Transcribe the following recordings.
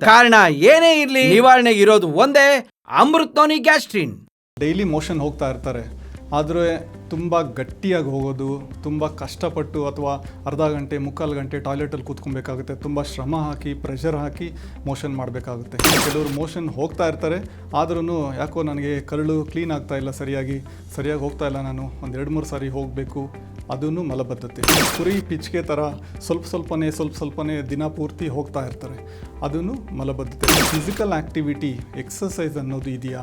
ಕಾರಣ ಏನೇ ಇರಲಿ, ನಿವಾರಣೆ ಇರೋದು ಒಂದೇ ಅಮೃತೋನಿ ಗ್ಯಾಸ್ಟ್ರಿನ್. ಡೈಲಿ ಮೋಷನ್ ಹೋಗ್ತಾ ಇರ್ತಾರೆ. ಆದರೆ ತುಂಬ ಗಟ್ಟಿಯಾಗಿ ಹೋಗೋದು, ತುಂಬ ಕಷ್ಟಪಟ್ಟು ಅಥವಾ ಅರ್ಧ ಗಂಟೆ, ಮುಕ್ಕಾಲು ಗಂಟೆ ಟಾಯ್ಲೆಟಲ್ಲಿ ಕೂತ್ಕೊಬೇಕಾಗುತ್ತೆ. ತುಂಬ ಶ್ರಮ ಹಾಕಿ ಪ್ರೆಷರ್ ಹಾಕಿ ಮೋಷನ್ ಮಾಡಬೇಕಾಗುತ್ತೆ. ಕೆಲವರು ಮೋಷನ್ ಹೋಗ್ತಾ ಇರ್ತಾರೆ. ಆದ್ರೂ ಯಾಕೋ ನನಗೆ ಕರಳು ಕ್ಲೀನ್ ಆಗ್ತಾ ಇಲ್ಲ ಸರಿಯಾಗಿ. ಸರಿಯಾಗಿ ಹೋಗ್ತಾ ಇಲ್ಲ ನಾನು. ಒಂದು ಎರಡು ಮೂರು ಸಾರಿ ಹೋಗಬೇಕು. ಅದೂ ಮಲಬದ್ಧತೆ. ಕುರಿ ಪಿಚ್ಕೆ ಥರ ಸ್ವಲ್ಪ ಸ್ವಲ್ಪನೇ ಸ್ವಲ್ಪ ಸ್ವಲ್ಪನೇ ದಿನ ಪೂರ್ತಿ ಹೋಗ್ತಾ ಇರ್ತಾರೆ. ಅದೂ ಮಲಬದ್ಧತೆ ಫಿಸಿಕಲ್ ಆ್ಯಕ್ಟಿವಿಟಿ ಎಕ್ಸಸೈಸ್ ಅನ್ನೋದು ಇದೆಯಾ?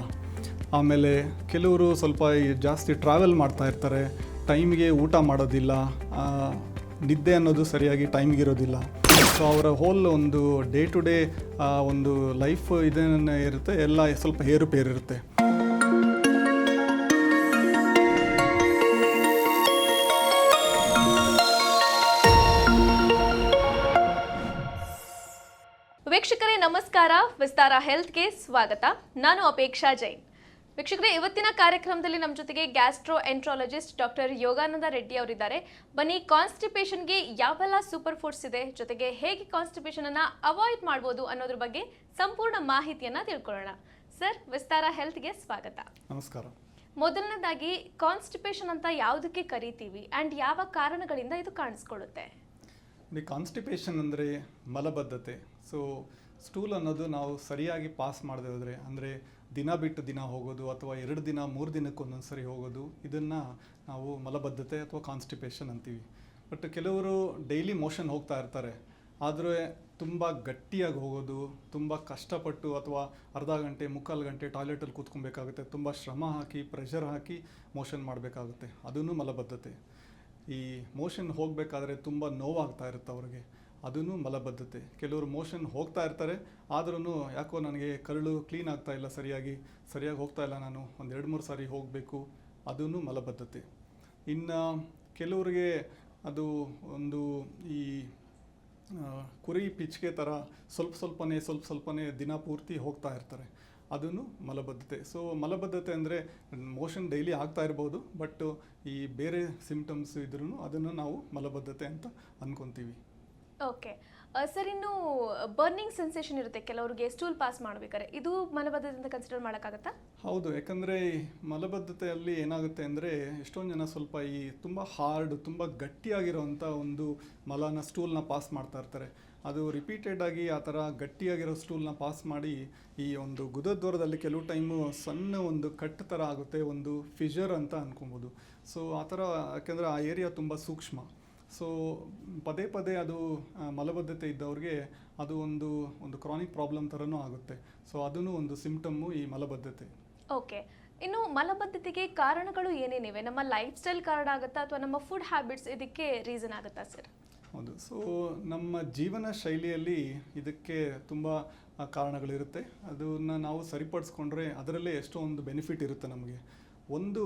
ಆಮೇಲೆ ಕೆಲವರು ಸ್ವಲ್ಪ ಜಾಸ್ತಿ ಟ್ರಾವೆಲ್ ಮಾಡ್ತಾ ಇರ್ತಾರೆ ಟೈಮ್ಗೆ ಊಟ ಮಾಡೋದಿಲ್ಲ ನಿದ್ದೆ ಅನ್ನೋದು ಸರಿಯಾಗಿ ಟೈಮ್ಗಿರೋದಿಲ್ಲ ಸೊ ಅವರ ಹೋಲ್ ಒಂದು ಡೇ ಟು ಡೇ ಒಂದು ಲೈಫ್ ಇದೇನೇ ಇರುತ್ತೆ, ಎಲ್ಲ ಸ್ವಲ್ಪ ಏರುಪೇರು ನಮಸ್ಕಾರ. ವಿಸ್ತಾರ ಹೆಲ್ತ್ಗೆ ಸ್ವಾಗತ. ನಾನು ಅಪೇಕ್ಷಾ ಜೈನ್. ವೀಕ್ಷಕರೇ ಇವತ್ತಿನ ಕಾರ್ಯಕ್ರಮದಲ್ಲಿ ನಮ್ಮ ಜೊತೆಗೆ gastroenterologist doctor Yogananda Reddy ಅವರಿದ್ದಾರೆ. ಬನ್ನಿ ಕಾನ್ಸ್ಟಿಪೇಷನ್ಗೆ ಯಾವೆಲ್ಲ ಸೂಪರ್ ಫುಡ್ಸ್ ಇದೆ ಜೊತೆಗೆ ಹೇಗೆ ಕಾನ್ಸ್ಟಿಪೇಷನ್ ಅನ್ನ ಅವಾಯ್ಡ್ ಮಾಡ್ಬೋದು ಅನ್ನೋದ್ರ ಬಗ್ಗೆ ಸಂಪೂರ್ಣ ಮಾಹಿತಿಯನ್ನ ತಿಳ್ಕೊಳ್ಳೋಣ. ಸರ್ ವಿಸ್ತಾರ ಹೆಲ್ತ್ಗೆ ಸ್ವಾಗತ. ನಮಸ್ಕಾರ. ಮೊದಲನೇದಾಗಿ ಕಾನ್ಸ್ಟಿಪೇಷನ್ ಅಂತ ಯಾವುದಕ್ಕೆ ಕರಿತೀವಿ ಆ್ಯಂಡ್ ಯಾವ ಕಾರಣಗಳಿಂದ ಇದು ಕಾಣಿಸ್ಕೊಳ್ಳುತ್ತೆ? ಕಾನ್ಸ್ಟಿಪೇಷನ್ ಅಂದರೆ ಮಲಬದ್ಧತೆ. ಸೊ ಸ್ಟೂಲ್ ಅನ್ನೋದು ನಾವು ಸರಿಯಾಗಿ ಪಾಸ್ ಮಾಡದೆ ಹೋದರೆ, ಅಂದರೆ ದಿನ ಬಿಟ್ಟು ದಿನ ಹೋಗೋದು ಅಥವಾ ಎರಡು ದಿನ, ಮೂರು ದಿನಕ್ಕೆ ಒಂದೊಂದು ಸರಿ ಹೋಗೋದು, ಇದನ್ನು ನಾವು ಮಲಬದ್ಧತೆ ಅಥವಾ ಕಾನ್ಸ್ಟಿಪೇಷನ್ ಅಂತೀವಿ. ಬಟ್ ಕೆಲವರು ಡೈಲಿ ಮೋಷನ್ ಹೋಗ್ತಾ ಇರ್ತಾರೆ. ಆದರೆ ತುಂಬ ಗಟ್ಟಿಯಾಗಿ ಹೋಗೋದು, ತುಂಬ ಕಷ್ಟಪಟ್ಟು ಅಥವಾ ಅರ್ಧ ಗಂಟೆ, ಮುಕ್ಕಾಲು ಗಂಟೆ ಟಾಯ್ಲೆಟಲ್ಲಿ ಕೂತ್ಕೊಬೇಕಾಗುತ್ತೆ. ತುಂಬ ಶ್ರಮ ಹಾಕಿ ಪ್ರೆಷರ್ ಹಾಕಿ ಮೋಷನ್ ಮಾಡಬೇಕಾಗುತ್ತೆ. ಅದೂ ಮಲಬದ್ಧತೆ. ಈ ಮೋಷನ್ ಹೋಗಬೇಕಾದ್ರೆ ತುಂಬ ನೋವಾಗ್ತಾ ಇರುತ್ತೆ ಅವ್ರಿಗೆ. ಅದೂ ಮಲಬದ್ಧತೆ. ಕೆಲವರು ಮೋಷನ್ ಹೋಗ್ತಾ ಇರ್ತಾರೆ ಆದ್ರೂ ಯಾಕೋ ನನಗೆ ಕರಳು ಕ್ಲೀನ್ ಆಗ್ತಾ ಇಲ್ಲ ಸರಿಯಾಗಿ ಸರಿಯಾಗಿ ಹೋಗ್ತಾ ಇಲ್ಲ ನಾನು ಒಂದು ಎರಡು ಮೂರು ಸಾರಿ ಹೋಗಬೇಕು ಅದೂ ಮಲಬದ್ಧತೆ. ಇನ್ನು ಕೆಲವರಿಗೆ ಅದು ಒಂದು ಈ ಕುರಿ ಪಿಚ್ಕೆ ಥರ ಸ್ವಲ್ಪ ಸ್ವಲ್ಪನೇ ಸ್ವಲ್ಪ ಸ್ವಲ್ಪನೇ ದಿನ ಪೂರ್ತಿ ಹೋಗ್ತಾ ಇರ್ತಾರೆ. ಅದನ್ನು ಮಲಬದ್ಧತೆ. ಸೊ, ಮಲಬದ್ಧತೆ ಅಂದರೆ ಮೋಷನ್ ಡೈಲಿ ಆಗ್ತಾ ಇರ್ಬೋದು ಬಟ್ ಈ ಬೇರೆ ಸಿಂಪ್ಟಮ್ಸ್ ಇದ್ರೂ ಅದನ್ನು ನಾವು ಮಲಬದ್ಧತೆ ಅಂತ ಅನ್ಕೊತೀವಿ. ಓಕೆ ಸರ್, ಇನ್ನು ಬರ್ನಿಂಗ್ ಸೆನ್ಸೇಷನ್ ಇರುತ್ತೆ. ಕೆಲವರಿಗೆ ಸ್ಟೂಲ್ ಪಾಸ್ ಮಾಡ್ಬೇಕಾದ್ರೆ. ಇದು ಮಲಬದ್ಧತೆಯಿಂದ ಕನ್ಸಿಡರ್ ಮಾಡೋಕ್ಕಾಗತ್ತಾ? ಹೌದು. ಯಾಕಂದರೆ ಮಲಬದ್ಧತೆಯಲ್ಲಿ ಏನಾಗುತ್ತೆ ಅಂದರೆ ಎಷ್ಟೊಂದು ಜನ ಸ್ವಲ್ಪ ಈ ತುಂಬ ಹಾರ್ಡ್ ತುಂಬ ಗಟ್ಟಿಯಾಗಿರೋವಂಥ ಒಂದು ಮಲನ ಸ್ಟೂಲ್ನ ಪಾಸ್ ಮಾಡ್ತಾ ಇರ್ತಾರೆ. ಅದು ರಿಪೀಟೆಡ್ ಆಗಿ ಆ ಥರ ಗಟ್ಟಿಯಾಗಿರೋ ಸ್ಟೂಲ್ನ ಪಾಸ್ ಮಾಡಿ ಈ ಒಂದು ಗುದದ್ವಾರದಲ್ಲಿ ಕೆಲವು ಟೈಮು ಸಣ್ಣ ಒಂದು ಕಟ್ ಥರ ಆಗುತ್ತೆ, ಒಂದು ಫಿಜರ್ ಅಂತ ಅನ್ಕೊಬೋದು. ಸೊ ಆ ಥರ ಯಾಕೆಂದರೆ ಆ ಏರಿಯಾ ತುಂಬ ಸೂಕ್ಷ್ಮ. ಸೊ ಪದೇ ಪದೇ ಅದು ಮಲಬದ್ಧತೆ ಇದ್ದವ್ರಿಗೆ ಅದು ಒಂದು ಒಂದು ಕ್ರಾನಿಕ್ ಪ್ರಾಬ್ಲಮ್ ಥರನೂ ಆಗುತ್ತೆ. ಸೊ ಅದೂ ಒಂದು ಸಿಂಪ್ಟಮ್ಮು ಈ ಮಲಬದ್ಧತೆ. ಓಕೆ ಇನ್ನು ಮಲಬದ್ಧತೆಗೆ ಕಾರಣಗಳು ಏನೇನಿವೆ? ನಮ್ಮ ಲೈಫ್ ಸ್ಟೈಲ್ ಕಾರಣ ಆಗುತ್ತಾ ಅಥವಾ ನಮ್ಮ ಫುಡ್ ಹ್ಯಾಬಿಟ್ಸ್ ಇದಕ್ಕೆ ರೀಸನ್ ಆಗುತ್ತಾ ಸರ್ ಹೌದು. ಸೊ ನಮ್ಮ ಜೀವನ ಶೈಲಿಯಲ್ಲಿ ಇದಕ್ಕೆ ತುಂಬ ಕಾರಣಗಳಿರುತ್ತೆ. ಅದನ್ನು ನಾವು ಸರಿಪಡಿಸ್ಕೊಂಡ್ರೆ ಅದರಲ್ಲೇ ಎಷ್ಟೋ ಒಂದು ಬೆನಿಫಿಟ್ ಇರುತ್ತೆ ನಮಗೆ. ಒಂದು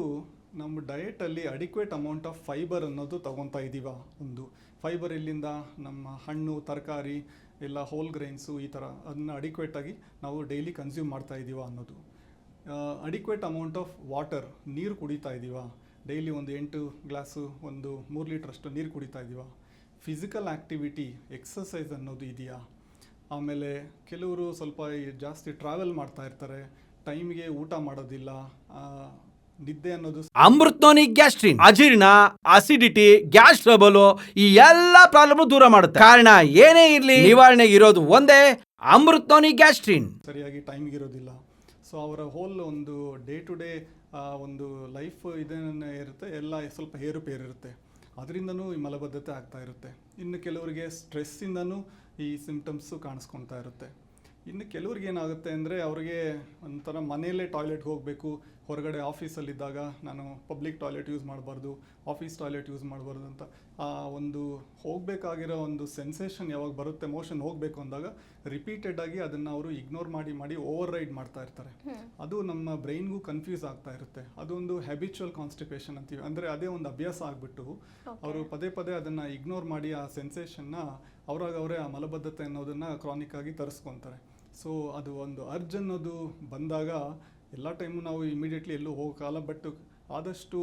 ನಮ್ಮ ಡಯೆಟಲ್ಲಿ ಅಡಿಕ್ವೇಟ್ ಅಮೌಂಟ್ ಆಫ್ ಫೈಬರ್ ಅನ್ನೋದು ತಗೊತಾ ಇದ್ದೀವ ಒಂದು. ಫೈಬರ್ ಇಲ್ಲಿಂದ ನಮ್ಮ ಹಣ್ಣು, ತರಕಾರಿ, ಎಲ್ಲ ಹೋಲ್ ಗ್ರೈನ್ಸು ಈ ಥರ ಅದನ್ನ ಅಡಿಕ್ವೇಟಾಗಿ ನಾವು ಡೈಲಿ ಕನ್ಸ್ಯೂಮ್ ಮಾಡ್ತಾ ಇದ್ದೀವ ಅನ್ನೋದು. ಅಡಿಕ್ವೇಟ್ ಅಮೌಂಟ್ ಆಫ್ ವಾಟರ್ ನೀರು ಕುಡಿತಾ ಇದ್ದೀವ ಡೈಲಿ ಒಂದು ಎಂಟು ಗ್ಲಾಸು ಒಂದು ಮೂರು ಲೀಟ್ರಷ್ಟು ನೀರು ಕುಡಿತಾ ಇದ್ದೀವ ಫಿಸಿಕಲ್ ಆ್ಯಕ್ಟಿವಿಟಿ ಎಕ್ಸಸೈಸ್ ಅನ್ನೋದು ಇದೆಯಾ? ಆಮೇಲೆ ಕೆಲವರು ಸ್ವಲ್ಪ ಜಾಸ್ತಿ ಟ್ರಾವೆಲ್ ಮಾಡ್ತಾ ಇರ್ತಾರೆ. ಟೈಮ್ಗೆ ಊಟ ಮಾಡೋದಿಲ್ಲ. ನಿದ್ದೆ ಅನ್ನೋದು ಅಮೃತೋನಿ ಗ್ಯಾಸ್ಟ್ರಿನ್ ಅಜೀರ್ಣ ಅಸಿಡಿಟಿ ಗ್ಯಾಸ್ ಟ್ರಬಲ್ ಈ ಎಲ್ಲಾ ಪ್ರಾಬ್ಲಮ್ ದೂರ ಮಾಡುತ್ತೆ. ಕಾರಣ ಏನೇ ಇರಲಿ ನಿವಾರಣೆಗೆ ಇರೋದು ಒಂದೇ ಅಮೃತೋನಿ ಗ್ಯಾಸ್ಟ್ರಿನ್. ಸರಿಯಾಗಿ ಟೈಮ್ಗೆ ಇರೋದಿಲ್ಲ. ಸೊ ಅವರ ಹೋಲ್ ಒಂದು ಡೇ ಟು ಡೇ ಒಂದು ಲೈಫ್ ಇದೇನೇ ಇರುತ್ತೆ. ಎಲ್ಲ ಸ್ವಲ್ಪ ಏರುಪೇರು ಇರುತ್ತೆ. ಅದರಿಂದನೂ ಈ ಮಲಬದ್ಧತೆ ಆಗ್ತಾ ಇರುತ್ತೆ. ಇನ್ನು ಕೆಲವರಿಗೆ ಸ್ಟ್ರೆಸ್ಸಿಂದನೂ ಈ ಸಿಂಪ್ಟಮ್ಸು ಕಾಣಿಸ್ಕೊಳ್ತಾ ಇರುತ್ತೆ. ಇನ್ನು ಕೆಲವ್ರಿಗೆ ಏನಾಗುತ್ತೆ ಅಂದರೆ ಅವ್ರಿಗೆ ಒಂಥರ ಮನೆಯಲ್ಲೇ ಟಾಯ್ಲೆಟ್ಗೆ ಹೋಗಬೇಕು ಹೊರಗಡೆ ಆಫೀಸಲ್ಲಿದ್ದಾಗ ನಾನು ಪಬ್ಲಿಕ್ ಟಾಯ್ಲೆಟ್ ಯೂಸ್ ಮಾಡಬಾರ್ದು ಆಫೀಸ್ ಟಾಯ್ಲೆಟ್ ಯೂಸ್ ಮಾಡಬಾರ್ದು ಅಂತ ಆ ಒಂದು ಹೋಗಬೇಕಾಗಿರೋ ಒಂದು ಸೆನ್ಸೇಷನ್ ಯಾವಾಗ ಬರುತ್ತೆ ಮೋಷನ್ ಹೋಗಬೇಕು ಅಂದಾಗ ರಿಪೀಟೆಡ್ ಆಗಿ ಅದನ್ನು ಅವರು ಇಗ್ನೋರ್ ಮಾಡಿ ಮಾಡಿ ಓವರ್ ರೈಡ್ ಮಾಡ್ತಾ ಇರ್ತಾರೆ. ಅದು ನಮ್ಮ ಬ್ರೈನ್ಗೂ ಕನ್ಫ್ಯೂಸ್ ಆಗ್ತಾ ಇರುತ್ತೆ. ಅದೊಂದು ಹ್ಯಾಬಿಚುವಲ್ ಕಾನ್ಸ್ಟಿಪೇಷನ್ ಅಂತೀವಿ. ಅಂದರೆ ಅದೇ ಒಂದು ಅಭ್ಯಾಸ ಆಗಿಬಿಟ್ಟು ಅವರು ಪದೇ ಪದೇ ಅದನ್ನು ಇಗ್ನೋರ್ ಮಾಡಿ ಆ ಸೆನ್ಸೇಷನ್ನ ಅವ್ರಾಗ ಅವರೇ ಆ ಮಲಬದ್ಧತೆ ಅನ್ನೋದನ್ನು ಕ್ರಾನಿಕ್ ಆಗಿ ತರಿಸ್ಕೊತಾರೆ. ಸೊ ಅದು ಒಂದು ಅರ್ಜ್ ಅನ್ನೋದು ಬಂದಾಗ ಎಲ್ಲ ಟೈಮು ನಾವು ಇಮಿಡಿಯೇಟ್ಲಿ ಎಲ್ಲೂ ಹೋಗೋಕ್ಕಾಗಲ್ಲ ಬಟ್ ಆದಷ್ಟು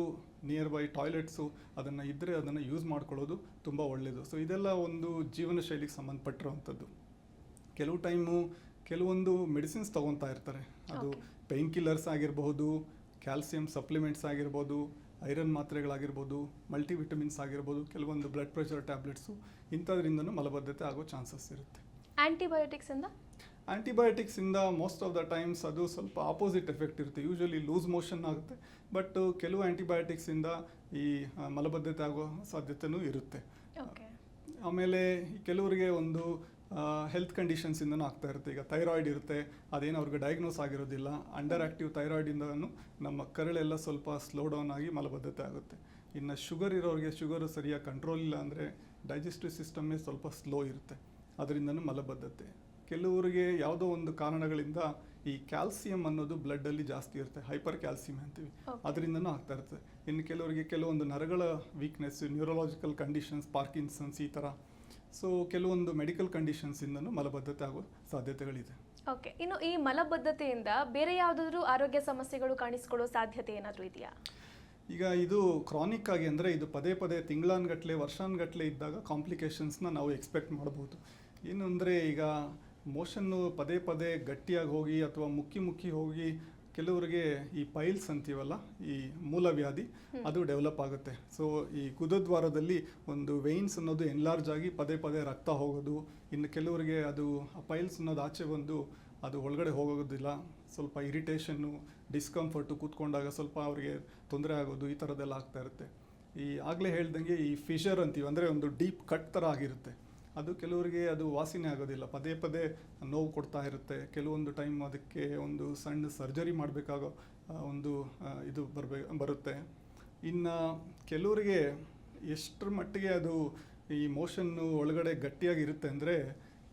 ನಿಯರ್ ಬೈ ಟಾಯ್ಲೆಟ್ಸು ಅದನ್ನು ಇದ್ದರೆ ಅದನ್ನು ಯೂಸ್ ಮಾಡ್ಕೊಳ್ಳೋದು ತುಂಬ ಒಳ್ಳೆಯದು ಸೊ ಇದೆಲ್ಲ ಒಂದು ಜೀವನ ಶೈಲಿಗೆ ಸಂಬಂಧಪಟ್ಟಿರುವಂಥದ್ದು. ಕೆಲವು ಟೈಮು ಕೆಲವೊಂದು ಮೆಡಿಸಿನ್ಸ್ ತೊಗೊತಾ ಇರ್ತಾರೆ. ಅದು ಪೈನ್ ಕಿಲ್ಲರ್ಸ್ ಆಗಿರಬಹುದು ಕ್ಯಾಲ್ಸಿಯಂ ಸಪ್ಲಿಮೆಂಟ್ಸ್ ಆಗಿರ್ಬೋದು ಐರನ್ ಮಾತ್ರೆಗಳಾಗಿರ್ಬೋದು ಮಲ್ಟಿವಿಟಮಿನ್ಸ್ ಆಗಿರ್ಬೋದು ಕೆಲವೊಂದು ಬ್ಲಡ್ ಪ್ರೆಷರ್ ಟ್ಯಾಬ್ಲೆಟ್ಸು ಇಂಥದ್ರಿಂದನೂ ಮಲಬದ್ಧತೆ ಆಗೋ ಚಾನ್ಸಸ್ ಇರುತ್ತೆ. ಆ್ಯಂಟಿಬಯೋಟಿಕ್ಸಿಂದ ಇಂದ? ಆ್ಯಂಟಿಬಯೋಟಿಕ್ಸಿಂದ ಮೋಸ್ಟ್ ಆಫ್ ದ ಟೈಮ್ಸ್ ಅದು ಸ್ವಲ್ಪ ಆಪೋಸಿಟ್ ಎಫೆಕ್ಟ್ ಇರುತ್ತೆ. ಯೂಶ್ವಲಿ ಲೂಸ್ ಮೋಷನ್ ಆಗುತ್ತೆ. ಬಟ್ ಕೆಲವು ಆ್ಯಂಟಿಬಯೋಟಿಕ್ಸಿಂದ ಈ ಮಲಬದ್ಧತೆ ಆಗೋ ಸಾಧ್ಯತೆಯೂ ಇರುತ್ತೆ. ಆಮೇಲೆ ಕೆಲವರಿಗೆ ಒಂದು ಹೆಲ್ತ್ ಕಂಡೀಷನ್ಸಿಂದನೂ ಆಗ್ತಾ ಇರುತ್ತೆ. ಈಗ ಥೈರಾಯ್ಡ್ ಇರುತ್ತೆ. ಅದೇನು ಅವ್ರಿಗೆ ಡಯಾಗ್ನೋಸ್ ಆಗಿರೋದಿಲ್ಲ. ಅಂಡರ್ ಆ್ಯಕ್ಟಿವ್ ಥೈರಾಯ್ಡಿಂದನೂ ನಮ್ಮ ಕರಳೆಲ್ಲ ಸ್ವಲ್ಪ ಸ್ಲೋ ಡೌನ್ ಆಗಿ ಮಲಬದ್ಧತೆ ಆಗುತ್ತೆ. ಇನ್ನು ಶುಗರ್ ಇರೋರಿಗೆ ಶುಗರು ಸರಿಯಾಗಿ ಕಂಟ್ರೋಲ್ ಇಲ್ಲ ಅಂದರೆ ಡೈಜೆಸ್ಟಿವ್ ಸಿಸ್ಟಮ್ಮೇ ಸ್ವಲ್ಪ ಸ್ಲೋ ಇರುತ್ತೆ. ಅದರಿಂದನೂ ಮಲಬದ್ಧತೆ. ಕೆಲವರಿಗೆ ಯಾವುದೋ ಒಂದು ಕಾರಣಗಳಿಂದ ಈ ಕ್ಯಾಲ್ಸಿಯಂ ಅನ್ನೋದು ಬ್ಲಡ್ಡಲ್ಲಿ ಜಾಸ್ತಿ ಇರುತ್ತೆ ಹೈಪರ್ ಕ್ಯಾಲ್ಸಿಯಂ ಅಂತೀವಿ. ಅದರಿಂದನೂ ಆಗ್ತಾ ಇರುತ್ತೆ. ಇನ್ನು ಕೆಲವರಿಗೆ ಕೆಲವೊಂದು ನರಗಳ ವೀಕ್ನೆಸ್ ನ್ಯೂರೋಲಾಜಿಕಲ್ ಕಂಡೀಷನ್ಸ್ ಪಾರ್ಕಿನ್ಸನ್ಸ್ ಈ ಥರ ಸೊ ಕೆಲವೊಂದು ಮೆಡಿಕಲ್ ಕಂಡೀಷನ್ಸಿಂದನೂ ಮಲಬದ್ಧತೆ ಆಗೋ ಸಾಧ್ಯತೆಗಳಿದೆ. ಓಕೆ ಇನ್ನು ಈ ಮಲಬದ್ಧತೆಯಿಂದ ಬೇರೆ ಯಾವುದಾದ್ರೂ ಆರೋಗ್ಯ ಸಮಸ್ಯೆಗಳು ಕಾಣಿಸ್ಕೊಳ್ಳೋ ಸಾಧ್ಯತೆ ಏನಾದರೂ ಇದೆಯಾ? ಈಗ ಇದು ಕ್ರಾನಿಕ್ ಆಗಿ ಅಂದರೆ ಇದು ಪದೇ ಪದೇ ತಿಂಗಳಾನ್ಗಟ್ಲೆ ವರ್ಷಾನ್ಗಟ್ಲೆ ಇದ್ದಾಗ ಕಾಂಪ್ಲಿಕೇಶನ್ಸ್ನ ನಾವು ಎಕ್ಸ್ಪೆಕ್ಟ್ ಮಾಡ್ಬೋದು. ಏನು ಅಂದರೆ ಈಗ ಮೋಷನ್ನು ಪದೇ ಪದೇ ಗಟ್ಟಿಯಾಗಿ ಹೋಗಿ ಅಥವಾ ಮುಕ್ಕಿ ಮುಕ್ಕಿ ಹೋಗಿ ಕೆಲವರಿಗೆ ಈ ಪೈಲ್ಸ್ ಅಂತೀವಲ್ಲ ಈ ಮೂಲವ್ಯಾಧಿ ಅದು ಡೆವಲಪ್ ಆಗುತ್ತೆ. ಸೊ ಈ ಕುದದ್ವಾರದಲ್ಲಿ ಒಂದು ವೆಯ್ನ್ಸ್ ಅನ್ನೋದು ಎನ್ಲಾರ್ಜ್ ಆಗಿ ಪದೇ ಪದೇ ರಕ್ತ ಹೋಗೋದು ಇನ್ನು ಕೆಲವರಿಗೆ ಅದು ಪೈಲ್ಸ್ ಅನ್ನೋದು ಆಚೆ ಬಂದು ಅದು ಒಳಗಡೆ ಹೋಗೋದಿಲ್ಲ ಸ್ವಲ್ಪ ಇರಿಟೇಷನ್ನು ಡಿಸ್ಕಂಫರ್ಟು ಕೂತ್ಕೊಂಡಾಗ ಸ್ವಲ್ಪ ಅವರಿಗೆ ತೊಂದರೆ ಆಗೋದು ಈ ಥರದ್ದೆಲ್ಲ ಆಗ್ತಾ ಇರುತ್ತೆ. ಈ ಆಗಲೇ ಹೇಳ್ದಂಗೆ ಈ ಫಿಷರ್ ಅಂತೀವಿ ಅಂದರೆ ಒಂದು ಡೀಪ್ ಕಟ್ ಥರ ಆಗಿರುತ್ತೆ. ಅದು ಕೆಲವರಿಗೆ ಅದು ವಾಸಿನೇ ಆಗೋದಿಲ್ಲ. ಪದೇ ಪದೇ ನೋವು ಕೊಡ್ತಾ ಇರುತ್ತೆ. ಕೆಲವೊಂದು ಟೈಮ್ ಅದಕ್ಕೆ ಒಂದು ಸಣ್ಣ ಸರ್ಜರಿ ಮಾಡಬೇಕಾಗೋ ಒಂದು ಇದು ಬರಬೇ, ಬರುತ್ತೆ. ಇನ್ನು ಕೆಲವರಿಗೆ ಎಷ್ಟರ ಮಟ್ಟಿಗೆ ಅದು ಈ ಮೋಷನ್ನು ಒಳಗಡೆ ಗಟ್ಟಿಯಾಗಿರುತ್ತೆ ಅಂದರೆ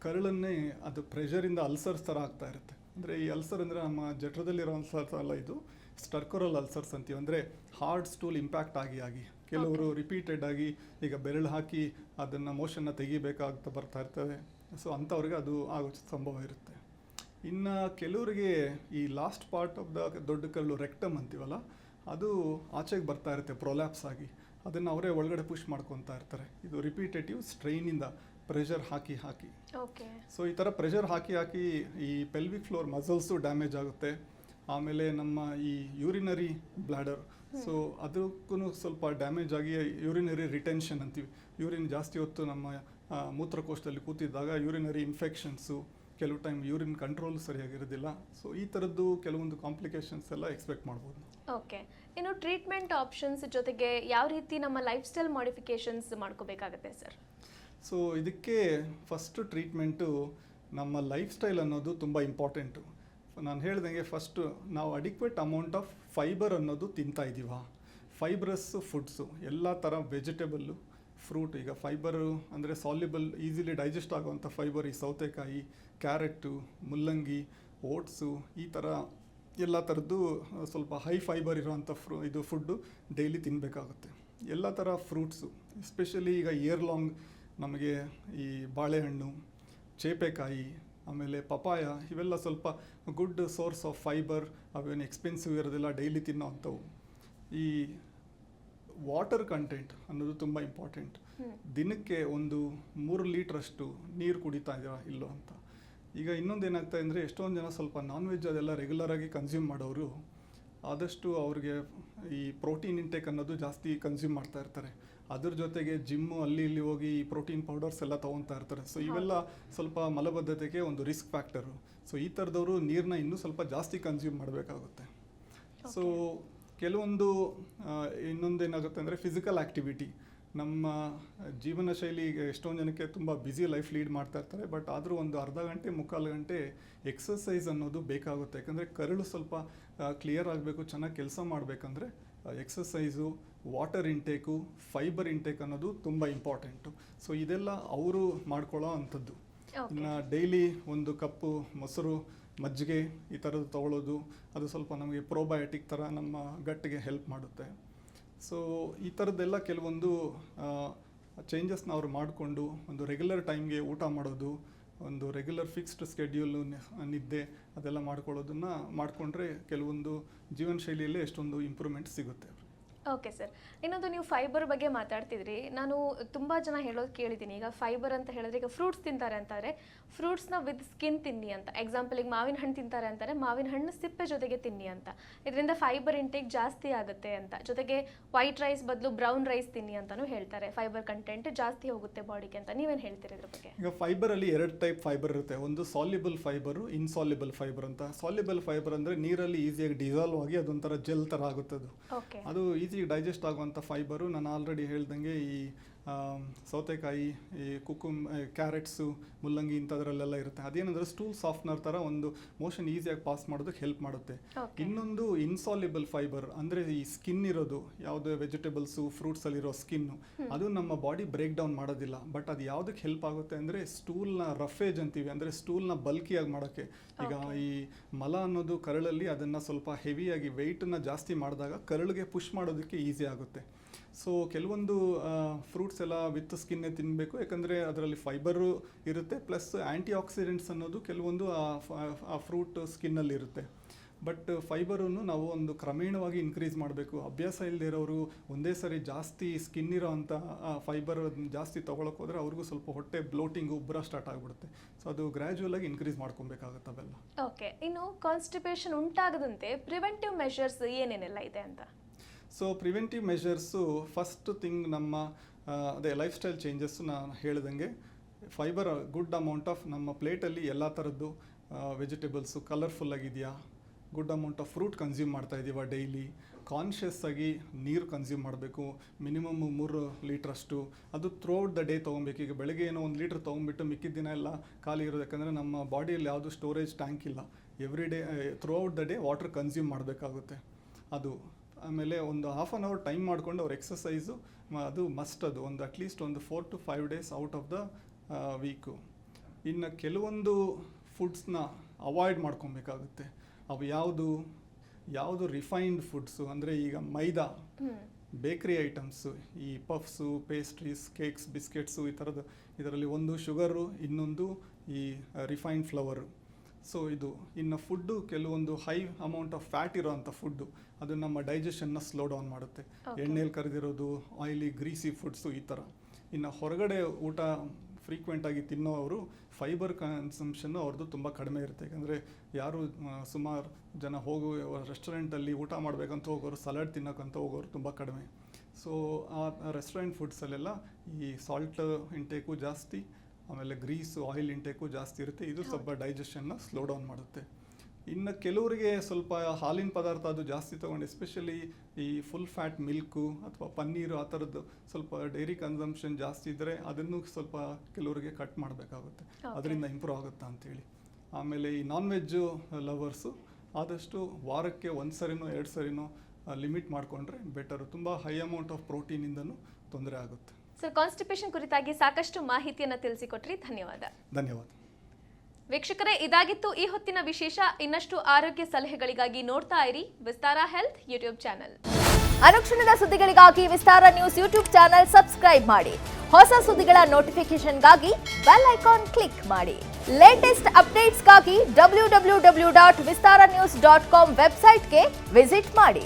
ಕರಳನ್ನೇ ಅದು ಪ್ರೆಷರಿಂದ ಅಲ್ಸರ್ಸ್ ಥರ ಆಗ್ತಾ ಇರುತ್ತೆ. ಅಂದರೆ ಈ ಅಲ್ಸರ್ ಅಂದರೆ ನಮ್ಮ ಜಠರದಲ್ಲಿರೋ ಅಲ್ಸರ್ಸ್ ಅಲ್ಲ ಇದು. ಸ್ಟರ್ಕೊರಲ್ ಅಲ್ಸರ್ಸ್ ಅಂತೀವಿ. ಅಂದರೆ ಹಾರ್ಡ್ ಸ್ಟೂಲ್ ಇಂಪ್ಯಾಕ್ಟ್ ಆಗಿ ಆಗಿ. ಕೆಲವರು ರಿಪೀಟೆಡ್ ಆಗಿ ಈಗ ಬೆರಳು ಹಾಕಿ ಅದನ್ನು ಮೋಷನ್ನ ತೆಗಿಬೇಕಾಗ್ತಾ ಬರ್ತಾ ಇರ್ತವೆ ಸೊ ಅಂಥವ್ರಿಗೆ ಅದು ಆಗೋ ಸಂಭವ ಇರುತ್ತೆ. ಇನ್ನು ಕೆಲವರಿಗೆ ಈ ಲಾಸ್ಟ್ ಪಾರ್ಟ್ ಆಫ್ ದ ದೊಡ್ಡ ಕಲ್ಲು ರೆಕ್ಟಮ್ ಅಂತೀವಲ್ಲ ಅದು ಆಚೆಗೆ ಬರ್ತಾ ಇರುತ್ತೆ ಪ್ರೊಲ್ಯಾಪ್ಸ್ ಆಗಿ. ಅದನ್ನು ಅವರೇ ಒಳಗಡೆ ಪುಷ್ ಮಾಡ್ಕೊತಾ ಇರ್ತಾರೆ. ಇದು ರಿಪೀಟೇಟಿವ್ ಸ್ಟ್ರೈನಿಂದ ಪ್ರೆಷರ್ ಹಾಕಿ ಹಾಕಿ. ಓಕೆ ಸೊ ಈ ಥರ ಪ್ರೆಷರ್ ಹಾಕಿ ಹಾಕಿ ಈ ಪೆಲ್ವಿಕ್ ಫ್ಲೋರ್ ಮಸಲ್ಸು ಡ್ಯಾಮೇಜ್ ಆಗುತ್ತೆ. ಆಮೇಲೆ ನಮ್ಮ ಈ ಯೂರಿನರಿ ಬ್ಲಾಡರ್ ಸೊ ಅದಕ್ಕೂ ಸ್ವಲ್ಪ ಡ್ಯಾಮೇಜ್ ಆಗಿ ಯೂರಿನರಿ ರಿಟೆನ್ಷನ್ ಅಂತೀವಿ. ಯೂರಿನ್ ಜಾಸ್ತಿ ಹೊತ್ತು ನಮ್ಮ ಮೂತ್ರಕೋಶದಲ್ಲಿ ಕೂತಿದ್ದಾಗ ಯೂರಿನರಿ ಇನ್ಫೆಕ್ಷನ್ಸು ಕೆಲವು ಟೈಮ್ ಯೂರಿನ್ ಕಂಟ್ರೋಲ್ ಸರಿಯಾಗಿರೋದಿಲ್ಲ. ಸೊ ಈ ಥರದ್ದು ಕೆಲವೊಂದು ಕಾಂಪ್ಲಿಕೇಶನ್ಸ್ ಎಲ್ಲ ಎಕ್ಸ್ಪೆಕ್ಟ್ ಮಾಡ್ಬೋದು ಓಕೆ ಇನ್ನು ಟ್ರೀಟ್ಮೆಂಟ್ ಆಪ್ಷನ್ಸ್ ಜೊತೆಗೆ ಯಾವ ರೀತಿ ನಮ್ಮ ಲೈಫ್ ಸ್ಟೈಲ್ ಮಾಡಿಫಿಕೇಷನ್ಸ್ ಮಾಡ್ಕೋಬೇಕಾಗತ್ತೆ ಸರ್ ಸೊ ಇದಕ್ಕೆ ಫಸ್ಟ್ ಟ್ರೀಟ್ಮೆಂಟು ನಮ್ಮ ಲೈಫ್ ಸ್ಟೈಲ್ ಅನ್ನೋದು ತುಂಬ ಇಂಪಾರ್ಟೆಂಟು ನಾನು ಹೇಳ್ದಂಗೆ ಫಸ್ಟು ನಾವು ಅಡಿಕ್ವೇಟ್ ಅಮೌಂಟ್ ಆಫ್ ಫೈಬರ್ ಅನ್ನೋದು ತಿಂತಾ ಇದ್ದೀವ. ಫೈಬ್ರಸ್ ಫುಡ್ಸು ಎಲ್ಲ ಥರ ವೆಜಿಟೇಬಲ್ಲು ಫ್ರೂಟ್ ಈಗ ಫೈಬರು ಅಂದರೆ ಸಾಲ್ಯುಬಲ್ ಈಸಿಲಿ ಡೈಜೆಸ್ಟ್ ಆಗುವಂಥ ಫೈಬರ್ ಈ ಸೌತೆಕಾಯಿ ಕ್ಯಾರೆಟು ಮುಲ್ಲಂಗಿ ಓಟ್ಸು ಈ ಥರ ಎಲ್ಲ ಥರದ್ದು ಸ್ವಲ್ಪ ಹೈ ಫೈಬರ್ ಇರುವಂಥ ಫ್ರೂ ಇದು ಫುಡ್ಡು ಡೈಲಿ ತಿನ್ನಬೇಕಾಗುತ್ತೆ ಎಲ್ಲ ಥರ ಫ್ರೂಟ್ಸು ಎಸ್ಪೆಷಲಿ ಈಗ ಇಯರ್ ಲಾಂಗ್ ನಮಗೆ ಈ ಬಾಳೆಹಣ್ಣು, ಚೇಪೆಕಾಯಿ ಆಮೇಲೆ ಪಪಾಯ ಇವೆಲ್ಲ ಸ್ವಲ್ಪ ಗುಡ್ ಸೋರ್ಸ್ ಆಫ್ ಫೈಬರ್ ಅವೇನು ಎಕ್ಸ್ಪೆನ್ಸಿವ್ ಇರೋದಿಲ್ಲ ಡೈಲಿ ತಿನ್ನೋ ಅಂಥವು ಈ ವಾಟರ್ ಕಂಟೆಂಟ್ ಅನ್ನೋದು ತುಂಬ ಇಂಪಾರ್ಟೆಂಟ್ ದಿನಕ್ಕೆ ಒಂದು ಮೂರು ಲೀಟ್ರಷ್ಟು ನೀರು ಕುಡಿತಾ ಇದ್ದೀರಾ ಇಲ್ಲೋ ಅಂತ. ಈಗ ಇನ್ನೊಂದು ಏನಾಗ್ತಾ ಅಂದರೆ ಎಷ್ಟೊಂದು ಜನ ಸ್ವಲ್ಪ ನಾನ್ ವೆಜ್ ಅದೆಲ್ಲ ರೆಗ್ಯುಲರಾಗಿ ಕನ್ಸ್ಯೂಮ್ ಮಾಡೋರು ಆದಷ್ಟು ಅವ್ರಿಗೆ ಈ ಪ್ರೋಟೀನ್ ಇಂಟೇಕ್ ಅನ್ನೋದು ಜಾಸ್ತಿ ಕನ್ಸ್ಯೂಮ್ ಮಾಡ್ತಾ ಇರ್ತಾರೆ. ಅದ್ರ ಜೊತೆಗೆ ಜಿಮ್ಮು ಅಲ್ಲಿ ಇಲ್ಲಿ ಹೋಗಿ ಈ ಪ್ರೋಟೀನ್ ಪೌಡರ್ಸ್ ಎಲ್ಲ ತೊಗೊತಾ ಇರ್ತಾರೆ. ಸೊ ಇವೆಲ್ಲ ಸ್ವಲ್ಪ ಮಲಬದ್ಧತೆಗೆ ಒಂದು ರಿಸ್ಕ್ ಫ್ಯಾಕ್ಟರು ಸೊ ಈ ಥರದವರು ನೀರನ್ನ ಇನ್ನೂ ಸ್ವಲ್ಪ ಜಾಸ್ತಿ ಕನ್ಸ್ಯೂಮ್ ಮಾಡಬೇಕಾಗುತ್ತೆ. ಸೊ ಕೆಲವೊಂದು ಇನ್ನೊಂದೇನಾಗುತ್ತೆ ಇನ್ನೊಂದು ಏನಾಗುತ್ತೆ ಅಂದರೆ ಫಿಸಿಕಲ್ ಆ್ಯಕ್ಟಿವಿಟಿ ನಮ್ಮ ಜೀವನ ಶೈಲಿ ಎಷ್ಟೊಂದು ಜನಕ್ಕೆ ತುಂಬ ಬ್ಯುಸಿ ಲೈಫ್ ಲೀಡ್ ಮಾಡ್ತಾ ಇರ್ತಾರೆ. ಬಟ್ ಆದರೂ ಒಂದು ಅರ್ಧ ಗಂಟೆ ಮುಕ್ಕಾಲು ಗಂಟೆ ಎಕ್ಸಸೈಸ್ ಅನ್ನೋದು ಬೇಕಾಗುತ್ತೆ. ಯಾಕಂದರೆ ಕರಳು ಸ್ವಲ್ಪ ಕ್ಲಿಯರ್ ಆಗಬೇಕು ಚೆನ್ನಾಗಿ ಕೆಲಸ ಮಾಡಬೇಕಂದ್ರೆ exercise water intake fibre intake ಅನ್ನೋದು ತುಂಬ ಇಂಪಾರ್ಟೆಂಟು ಸೊ ಇದೆಲ್ಲ ಅವರು ಮಾಡ್ಕೊಳ್ಳೋ ಅಂಥದ್ದು. ಇನ್ನು ಡೈಲಿ ಒಂದು ಕಪ್ಪು ಮೊಸರು ಮಜ್ಜಿಗೆ ಈ ಥರದ್ದು ತಗೊಳ್ಳೋದು ಅದು ಸ್ವಲ್ಪ ನಮಗೆ ಪ್ರೋಬಯೋಟಿಕ್ ಥರ ನಮ್ಮ ಗಟ್ಟಿಗೆ ಹೆಲ್ಪ್ ಮಾಡುತ್ತೆ. ಸೊ ಈ ಥರದ್ದೆಲ್ಲ ಕೆಲವೊಂದು ಚೇಂಜಸ್ನ ಅವರು ಮಾಡಿಕೊಂಡು ಒಂದು ರೆಗ್ಯುಲರ್ ಟೈಮ್ಗೆ ಊಟ ಮಾಡೋದು ಒಂದು ರೆಗ್ಯುಲರ್ ಫಿಕ್ಸ್ಡ್ ಸ್ಕೆಡ್ಯೂಲ್ ನಿದ್ದೆ ಅದೆಲ್ಲ ಮಾಡ್ಕೊಳ್ಳೋದನ್ನು ಮಾಡಿಕೊಂಡ್ರೆ ಕೆಲವೊಂದು ಜೀವನ ಶೈಲಿಯಲ್ಲೇ ಎಷ್ಟೊಂದು ಇಂಪ್ರೂವ್ಮೆಂಟ್ ಸಿಗುತ್ತೆ. ಓಕೆ ಸರ್ ಇನ್ನೊಂದು ನೀವು ಫೈಬರ್ ಬಗ್ಗೆ ಮಾತಾಡ್ತಿದ್ರಿ. ನಾನು ತುಂಬ ಜನ ಹೇಳೋದು ಕೇಳಿದ್ದೀನಿ. ಈಗ ಫೈಬರ್ ಅಂತ ಹೇಳಿದ್ರೆ ಈಗ ಫ್ರೂಟ್ಸ್ ತಿಂತಾರೆ ಅಂತಾರೆ. ಫ್ರೂಟ್ಸ್ನ ವಿತ್ ಸ್ಕಿನ್ ತಿನ್ನಿ ಅಂತ. ಎಕ್ಸಾಂಪಲ್ ಈಗ ಮಾವಿನ ಹಣ್ಣು ತಿಂತಾರೆ ಅಂತಾರೆ. ಮಾವಿನ ಹಣ್ಣು ಸಿಪ್ಪೆ ಜೊತೆಗೆ ತಿನ್ನಿ ಅಂತ. ಇದರಿಂದ ಫೈಬರ್ ಇಂಟೇಕ್ ಜಾಸ್ತಿ ಆಗುತ್ತೆ ಅಂತ. ಜೊತೆಗೆ ವೈಟ್ ರೈಸ್ ಬದಲು ಬ್ರೌನ್ ರೈಸ್ ತಿನ್ನಿ ಅಂತಲೂ ಹೇಳ್ತಾರೆ. ಫೈಬರ್ ಕಂಟೆಂಟ್ ಜಾಸ್ತಿ ಹೋಗುತ್ತೆ ಬಾಡಿಗೆ ಅಂತ. ನೀವೇನು ಹೇಳ್ತೀರಿ ಇದ್ರ ಬಗ್ಗೆ? ಈಗ ಫೈಬರಲ್ಲಿ ಎರಡು ಟೈಪ್ ಫೈಬರ್ ಇರುತ್ತೆ. ಒಂದು ಸಾಲಿಬಲ್ ಫೈಬರು ಇನ್ಸಾಲ್ಯುಬಲ್ ಫೈಬರ್ ಅಂತ. ಸಾಲಿಬಲ್ ಫೈಬರ್ ಅಂದರೆ ನೀರಲ್ಲಿ ಈಸಿಯಾಗಿ ಡಿಸಾಲ್ವ್ ಆಗಿ ಅದೊಂಥರ ಜೆಲ್ ಥರ ಆಗುತ್ತೆ ಅದು ಓಕೆ ಅದು ಈಸಿ ಡೈಜೆಸ್ಟ್ ಆಗುವಂಥ ಫೈಬರು ನಾನು ಆಲ್ರೆಡಿ ಹೇಳ್ದಂಗೆ ಈ ಸೌತೆಕಾಯಿ ಈ ಕುಕುಮ್ ಕ್ಯಾರೆಟ್ಸು ಮುಲ್ಲಂಗಿ ಇಂಥದ್ರಲ್ಲೆಲ್ಲ ಇರುತ್ತೆ. ಅದೇನಂದ್ರೆ ಸ್ಟೂಲ್ ಸಾಫ್ಟ್ನರ್ ಥರ ಒಂದು ಮೋಷನ್ ಈಸಿಯಾಗಿ ಪಾಸ್ ಮಾಡೋದಕ್ಕೆ ಹೆಲ್ಪ್ ಮಾಡುತ್ತೆ. ಇನ್ನೊಂದು ಇನ್ಸಾಲಿಬಲ್ ಫೈಬರ್ ಅಂದರೆ ಈ ಸ್ಕಿನ್ ಇರೋದು ಯಾವುದೇ ವೆಜಿಟೇಬಲ್ಸು ಫ್ರೂಟ್ಸಲ್ಲಿರೋ ಸ್ಕಿನ್ನು ಅದು ನಮ್ಮ ಬಾಡಿ ಬ್ರೇಕ್ ಡೌನ್ ಮಾಡೋದಿಲ್ಲ. ಬಟ್ ಅದು ಯಾವುದಕ್ಕೆ ಹೆಲ್ಪ್ ಆಗುತ್ತೆ ಅಂದರೆ ಸ್ಟೂಲ್ನ ರಫೇಜ್ ಅಂತೀವಿ. ಅಂದರೆ ಸ್ಟೂಲ್ನ ಬಲ್ಕಿಯಾಗಿ ಮಾಡೋಕ್ಕೆ. ಈಗ ಈ ಮಲ ಅನ್ನೋದು ಕರಳಲ್ಲಿ ಅದನ್ನು ಸ್ವಲ್ಪ ಹೆವಿಯಾಗಿ ವೆಯ್ಟನ್ನು ಜಾಸ್ತಿ ಮಾಡಿದಾಗ ಕರಳಿಗೆ ಪುಷ್ ಮಾಡೋದಕ್ಕೆ ಈಸಿ ಆಗುತ್ತೆ. ಸೊ ಕೆಲವೊಂದು ಫ್ರೂಟ್ಸ್ ಎಲ್ಲ ವಿತ್ ಸ್ಕಿನ್ನೇ ತಿನ್ನಬೇಕು ಯಾಕಂದರೆ ಅದರಲ್ಲಿ ಫೈಬರು ಇರುತ್ತೆ. ಪ್ಲಸ್ ಆ್ಯಂಟಿ ಆಕ್ಸಿಡೆಂಟ್ಸ್ ಅನ್ನೋದು ಕೆಲವೊಂದು, ಆ ಫ್ರೂಟ್ ಸ್ಕಿನ್ನಲ್ಲಿ ಇರುತ್ತೆ. ಬಟ್ ಫೈಬರನ್ನು ನಾವು ಒಂದು ಕ್ರಮೇಣವಾಗಿ ಇನ್ಕ್ರೀಸ್ ಮಾಡಬೇಕು. ಅಭ್ಯಾಸ ಇಲ್ಲದೆ ಇರೋರು ಒಂದೇ ಸರಿ ಜಾಸ್ತಿ ಸ್ಕಿನ್ ಇರೋ ಅಂಥ ಫೈಬರ್ ಜಾಸ್ತಿ ತೊಗೊಳಕ್ಕೆ ಹೋದರೆ ಅವ್ರಿಗೂ ಸ್ವಲ್ಪ ಹೊಟ್ಟೆ ಬ್ಲೋಟಿಂಗ್ ಉಬ್ಬರ ಸ್ಟಾರ್ಟ್ ಆಗಿಬಿಡುತ್ತೆ. ಸೊ ಅದು ಗ್ರ್ಯಾಜುವಲ್ ಆಗಿ ಇನ್ಕ್ರೀಸ್ ಮಾಡ್ಕೊಬೇಕಾಗುತ್ತೆ ಅವೆಲ್ಲ. ಓಕೆ ಇನ್ನು ಕಾನ್ಸ್ಟಿಪೇಷನ್ ಉಂಟಾಗದಂತೆ ಪ್ರಿವೆಂಟಿವ್ ಮೆಷರ್ಸ್ ಏನೇನೆಲ್ಲ ಇದೆ ಅಂತ? So preventive measures first thing ನಮ್ಮ ಅದೇ ಲೈಫ್ ಸ್ಟೈಲ್ ಚೇಂಜಸ್ಸು ನಾನು ಹೇಳ್ದಂಗೆ ಫೈಬರ್ ಗುಡ್ ಅಮೌಂಟ್ ಆಫ್ ನಮ್ಮ ಪ್ಲೇಟಲ್ಲಿ ಎಲ್ಲ ಥರದ್ದು ವೆಜಿಟೇಬಲ್ಸು ಕಲರ್ಫುಲ್ ಆಗಿದೆಯಾ? Good amount of fruit consume ಮಾಡ್ತಾ ಇದ್ದೀವ ಡೈಲಿ ಕಾನ್ಷಿಯಸ್ ಆಗಿ ನೀರು ಕನ್ಸ್ಯೂಮ್ ಮಾಡಬೇಕು ಮಿನಿಮಮ್ ಮೂರು ಲೀಟ್ರಷ್ಟು. ಅದು ಥ್ರೋಟ್ ದ ಡೇ ತೊಗೊಬೇಕು. ಈಗ ಬೆಳಗ್ಗೆ ಏನೋ ಒಂದು ಲೀಟ್ರ್ ತೊಗೊಂಬಿಟ್ಟು ಮಿಕ್ಕಿದ ದಿನ ಎಲ್ಲ ಖಾಲಿ ಇರೋದು. ಯಾಕಂದರೆ ನಮ್ಮ ಬಾಡಿಯಲ್ಲಿ ಯಾವುದು ಸ್ಟೋರೇಜ್ ಟ್ಯಾಂಕ್ ಇಲ್ಲ. Every day throughout the day water consume ಮಾಡಬೇಕಾಗುತ್ತೆ. ಅದು. ಆಮೇಲೆ ಒಂದು ಹಾಫ್ ಆನ್ ಅವರ್ ಟೈಮ್ ಮಾಡಿಕೊಂಡು ಅವ್ರ ಎಕ್ಸಸೈಸು ಅದು ಮಸ್ಟ್ ಅದು. ಒಂದು ಅಟ್ಲೀಸ್ಟ್ ಒಂದು four to five days out of the week ಇನ್ನು ಕೆಲವೊಂದು ಫುಡ್ಸ್ನ ಅವಾಯ್ಡ್ ಮಾಡ್ಕೊಬೇಕಾಗುತ್ತೆ. ಅವು ಯಾವುದು ಯಾವುದು ರಿಫೈನ್ಡ್ ಫುಡ್ಸು ಅಂದರೆ ಈಗ ಮೈದಾ ಬೇಕ್ರಿ ಐಟಮ್ಸು ಈ ಪಫ್ಸು ಪೇಸ್ಟ್ರೀಸ್ ಕೇಕ್ಸ್ ಬಿಸ್ಕೆಟ್ಸು ಈ ಥರದ್ದು ಇದರಲ್ಲಿ ಒಂದು ಶುಗರು ಇನ್ನೊಂದು ಈ ರಿಫೈನ್ಡ್ ಫ್ಲವರು ಸೊ ಇದು ಇನ್ನು ಫುಡ್ಡು ಕೆಲವೊಂದು ಹೈ ಅಮೌಂಟ್ ಆಫ್ ಫ್ಯಾಟ್ ಇರೋವಂಥ ಫುಡ್ಡು ಅದು ನಮ್ಮ ಡೈಜೆಷನ್ನ ಸ್ಲೋ ಡೌನ್ ಮಾಡುತ್ತೆ. ಎಣ್ಣೆಯಲ್ಲಿ ಕರೆದಿರೋದು ಆಯಿಲಿ ಗ್ರೀಸಿ ಫುಡ್ಸು ಈ ಥರ ಇನ್ನು ಹೊರಗಡೆ ಊಟ ಫ್ರೀಕ್ವೆಂಟಾಗಿ ತಿನ್ನೋವರು ಫೈಬರ್ ಕನ್ಸಂಪ್ಷನ್ನು ಅವ್ರದ್ದು ತುಂಬ ಕಡಿಮೆ ಇರುತ್ತೆ. ಯಾಕಂದರೆ ಯಾರು ಸುಮಾರು ಜನ ಹೋಗೋ ರೆಸ್ಟೋರೆಂಟಲ್ಲಿ ಊಟ ಮಾಡಬೇಕಂತ ಹೋಗೋರು ಸಲಾಡ್ ತಿನ್ನೋಕ್ಕಂತ ಹೋಗೋರು ತುಂಬ ಕಡಿಮೆ. ಸೊ ಆ ರೆಸ್ಟೋರೆಂಟ್ ಫುಡ್ಸಲ್ಲೆಲ್ಲ ಈ ಸಾಲ್ಟ್ ಇಂಟೇಕು ಜಾಸ್ತಿ ಆಮೇಲೆ ಗ್ರೀಸು ಆಯಿಲ್ ಇಂಟೇಕು ಜಾಸ್ತಿ ಇರುತ್ತೆ. ಇದು ಸ್ವಲ್ಪ ಡೈಜೆಷನ್ನ ಸ್ಲೋ ಡೌನ್ ಮಾಡುತ್ತೆ. ಇನ್ನು ಕೆಲವರಿಗೆ ಸ್ವಲ್ಪ ಹಾಲಿನ ಪದಾರ್ಥ ಅದು ಜಾಸ್ತಿ ತೊಗೊಂಡು ಎಸ್ಪೆಷಲಿ ಈ ಫುಲ್ ಫ್ಯಾಟ್ ಮಿಲ್ಕು ಅಥವಾ ಪನ್ನೀರು ಆ ಥರದ್ದು ಸ್ವಲ್ಪ ಡೈರಿ ಕನ್ಸಂಪ್ಷನ್ ಜಾಸ್ತಿ ಇದ್ದರೆ ಅದನ್ನು ಸ್ವಲ್ಪ ಕೆಲವರಿಗೆ ಕಟ್ ಮಾಡಬೇಕಾಗುತ್ತೆ. ಅದರಿಂದ ಇಂಪ್ರೂವ್ ಆಗುತ್ತಾ ಅಂತೇಳಿ. ಆಮೇಲೆ ಈ ನಾನ್ ವೆಜ್ಜು ಲವರ್ಸು ಆದಷ್ಟು ವಾರಕ್ಕೆ ಒಂದು ಸರಿನೋ ಎರಡು ಸರಿನೋ ಲಿಮಿಟ್ ಮಾಡಿಕೊಂಡ್ರೆ ಬೆಟರು ತುಂಬ ಹೈ ಅಮೌಂಟ್ ಆಫ್ ಪ್ರೋಟೀನಿಂದನೂ ತೊಂದರೆ ಆಗುತ್ತೆ. ಸರ್ ಕಾನ್ಸ್ಟಿಪೇಷನ್ ಕುರಿತಾಗಿ ಸಾಕಷ್ಟು ಮಾಹಿತಿಯನ್ನು ತಿಳಿಸಿಕೊಟ್ರಿ. ಧನ್ಯವಾದ. ಧನ್ಯವಾದ. ವೀಕ್ಷಕರೇ ಇದಾಗಿತ್ತು ಈ ಹೊತ್ತಿನ ವಿಶೇಷ. ಇನ್ನಷ್ಟು ಆರೋಗ್ಯ ಸಲಹೆಗಳಿಗಾಗಿ ನೋಡ್ತಾ ಇರಿ ವಿಸ್ತಾರ ಹೆಲ್ತ್ ಯೂಟ್ಯೂಬ್ ಚಾನೆಲ್. ಅನುಕ್ಷಣದ ಸುದ್ದಿಗಳಿಗಾಗಿ Vistara news YouTube channel subscribe ಮಾಡಿ. ಹೊಸ ಸುದ್ದಿಗಳ ನೋಟಿಫಿಕೇಶನ್ಗಾಗಿ ಬೆಲ್ ಐಕಾನ್ ಕ್ಲಿಕ್ ಮಾಡಿ. Latest ಅಪ್ಡೇಟ್ಸ್ಗಾಗಿ W W W dot Vistara news dot com ವೆಬ್ಸೈಟ್ಗೆ ವಿಸಿಟ್ ಮಾಡಿ.